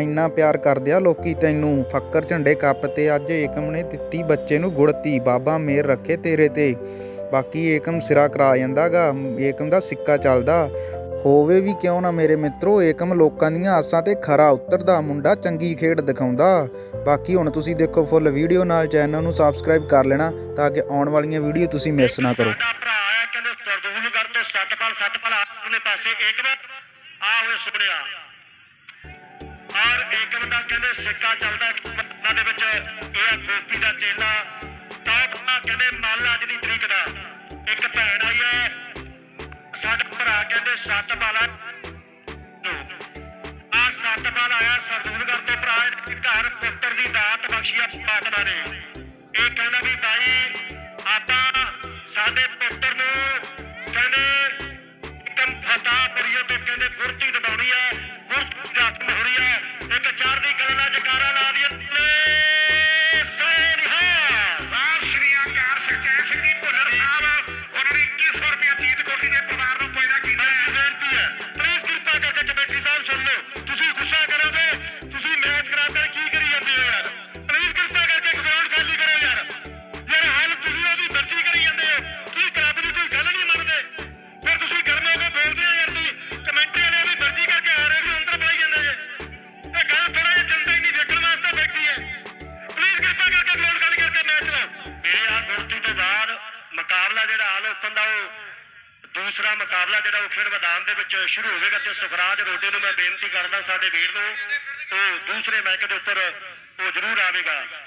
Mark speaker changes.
Speaker 1: ਇੰਨਾ ਪਿਆਰ ਕਰਦੇ ਆ, ਲੋਕੀ ਤੈਨੂੰ ਫੱਕਰ ਝੰਡੇ ਕੱਪ ਤੇ ਅੱਜ ਏਕਮ ਨੇ ਦਿੱਤੀ, ਬੱਚੇ ਨੂੰ ਗੁੜਤੀ, ਬਾਬਾ ਮੇਰ ਰੱਖੇ ਤੇਰੇ ਤੇ। ਬਾਕੀ ਏਕਮ ਸਿਰਾ ਕਰਾ ਜਾਂਦਾਗਾ, ਏਕਮ ਦਾ ਸਿੱਕਾ ਚੱਲਦਾ। ਹੋਵੇ ਵੀ ਕਿਉਂ ਨਾ ਮੇਰੇ ਮਿੱਤਰੋ, ਏਕਮ ਲੋਕਾਂ ਦੀਆਂ ਆਸਾਂ ਤੇ ਖਰਾ ਉਤਰਦਾ, ਮੁੰਡਾ ਚੰਗੀ ਖੇਡ ਦਿਖਾਉਂਦਾ। ਬਾਕੀ ਹੁਣ ਤੁਸੀਂ ਦੇਖੋ ਫੁੱਲ ਵੀਡੀਓ ਨਾਲ, ਚੈਨਲ ਨੂੰ ਸਬਸਕ੍ਰਾਈਬ ਕਰ ਲੈਣਾ, ਤਾਂ ਕਿ ਆਉਣ ਵਾਲੀਆਂ ਵੀਡੀਓ ਤੁਸੀਂ ਮਿਸ ਨਾ ਕਰੋ।
Speaker 2: ਸਾਡਾ ਭਰਾ ਆ ਕਹਿੰਦੇ ਸਰਦੂਲਗੜ੍ਹ ਤੋਂ ਸਤਪਾਲ ਸਤਪਾਲ ਆਪਣੇ ਪਾਸੇ ਏਕਮ। ਆ ਹੋਏ ਸੁਣਿਆ। ਔਰ ਏਕਮ ਦਾ ਕਹਿੰਦੇ ਸਿੱਕਾ ਚੱਲਦਾ ਉਹਨਾਂ ਦੇ ਵਿੱਚ ਇਹ ਆ ਗੋਪੀ ਦਾ ਚੇਲਾ। ਟੌਪ ਦਾ ਕਹਿੰਦੇ ਮੱਲ ਅੱਜ ਦੀ ਤਰੀਕ ਦਾ। ਇੱਕ ਭੈਣ ਆਈ ਹੈ, ਸਾਡਾ ਭਰਾ ਕਹਿੰਦੇ ਸਤਪਾਲ ਆ। ਆ ਸਤਪਾਲ ਆਇਆ ਸਰਦੂਲਗੜ੍ਹ ਤੋਂ ਭਰਾ ਘਰ, ਪੁੱਤਰ ਦੀ ਦਾਤ ਬਖਸ਼ੀ ਆ ਪਾਤਨਾ ਨੇ ਇਹ ਕਹਿੰਦਾ ਵੀ ਬਾਈ ਮੁਕਾਬਲਾ ਜਿਹੜਾ ਹਾਲ ਓਪਨ ਦਾ ਉਹ ਦੂਸਰਾ ਮੁਕਾਬਲਾ ਜਿਹੜਾ ਉਹ ਖੇਡ ਮੈਦਾਨ ਦੇ ਵਿੱਚ ਸ਼ੁਰੂ ਹੋਵੇਗਾ ਤੇ ਸੁਖਰਾਜ ਰੋਡੇ ਨੂੰ ਮੈਂ ਬੇਨਤੀ ਕਰਦਾ ਸਾਡੇ ਵੀਰ ਨੂੰ, ਉਹ ਦੂਸਰੇ ਮੈਚ ਦੇ ਉੱਪਰ ਉਹ ਜ਼ਰੂਰ ਆਵੇਗਾ।